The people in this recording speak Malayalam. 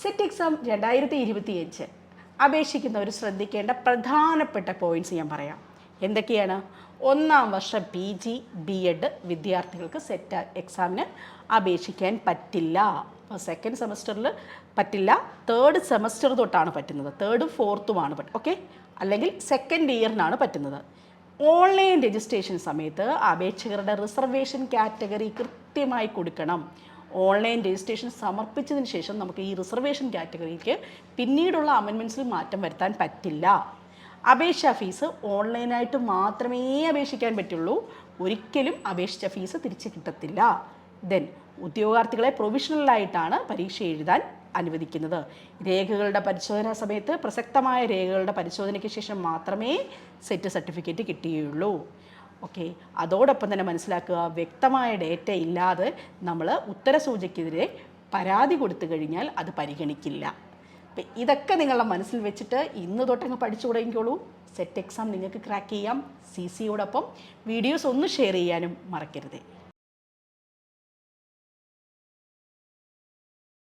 സെറ്റ് എക്സാം രണ്ടായിരത്തി ഇരുപത്തിയഞ്ച് അപേക്ഷിക്കുന്നവർ ശ്രദ്ധിക്കേണ്ട പ്രധാനപ്പെട്ട പോയിന്റ്സ് ഞാൻ പറയാം. എന്തൊക്കെയാണ്? ഒന്നാം വർഷം പി ജി ബി എഡ് വിദ്യാർത്ഥികൾക്ക് സെറ്റ് എക്സാമിന് അപേക്ഷിക്കാൻ പറ്റില്ല. അപ്പോൾ സെക്കൻഡ് സെമസ്റ്ററിൽ പറ്റില്ല. തേർഡ് സെമസ്റ്റർ തൊട്ടാണ് പറ്റുന്നത്. തേർഡും ഫോർത്തുമാണ് ഓക്കെ അല്ലെങ്കിൽ സെക്കൻഡ് ഇയറിനാണ് പറ്റുന്നത്. ഓൺലൈൻ രജിസ്ട്രേഷൻ സമയത്ത് അപേക്ഷകരുടെ റിസർവേഷൻ കാറ്റഗറി കൃത്യമായി കൊടുക്കണം. ഓൺലൈൻ രജിസ്ട്രേഷൻ സമർപ്പിച്ചതിന് ശേഷം നമുക്ക് ഈ റിസർവേഷൻ കാറ്റഗറിക്ക് പിന്നീടുള്ള അമെൻമെന്റ്സിൽ മാറ്റം വരുത്താൻ പറ്റില്ല. അപേക്ഷാ ഫീസ് ഓൺലൈനായിട്ട് മാത്രമേ അപേക്ഷിക്കാൻ പറ്റുള്ളൂ. ഒരിക്കലും അപേക്ഷിച്ച ഫീസ് തിരിച്ച് കിട്ടത്തില്ല. ദെൻ ഉദ്യോഗാർത്ഥികളെ പ്രൊവിഷണലായിട്ടാണ് പരീക്ഷ എഴുതാൻ അനുവദിക്കുന്നത്. രേഖകളുടെ പരിശോധനാ സമയത്ത് പ്രസക്തമായ രേഖകളുടെ പരിശോധനയ്ക്ക് ശേഷം മാത്രമേ സെറ്റ് സർട്ടിഫിക്കറ്റ് കിട്ടുകയുള്ളൂ ഓക്കെ അതോടൊപ്പം തന്നെ മനസ്സിലാക്കുക വ്യക്തമായ ഡേറ്റ ഇല്ലാതെ നമ്മൾ ഉത്തരസൂചിക്കെതിരെ പരാതി കൊടുത്തു കഴിഞ്ഞാൽ അത് പരിഗണിക്കില്ല. അപ്പം ഇതൊക്കെ നിങ്ങളുടെ മനസ്സിൽ വെച്ചിട്ട് ഇന്ന് തൊട്ടങ്ങ് പഠിച്ചു തുടങ്ങിക്കോളൂ സെറ്റ് എക്സാം നിങ്ങൾക്ക് ക്രാക്ക് ചെയ്യാം. സി സിയോടൊപ്പം വീഡിയോസ് ഒന്ന് ഷെയർ ചെയ്യാനും മറക്കരുത്.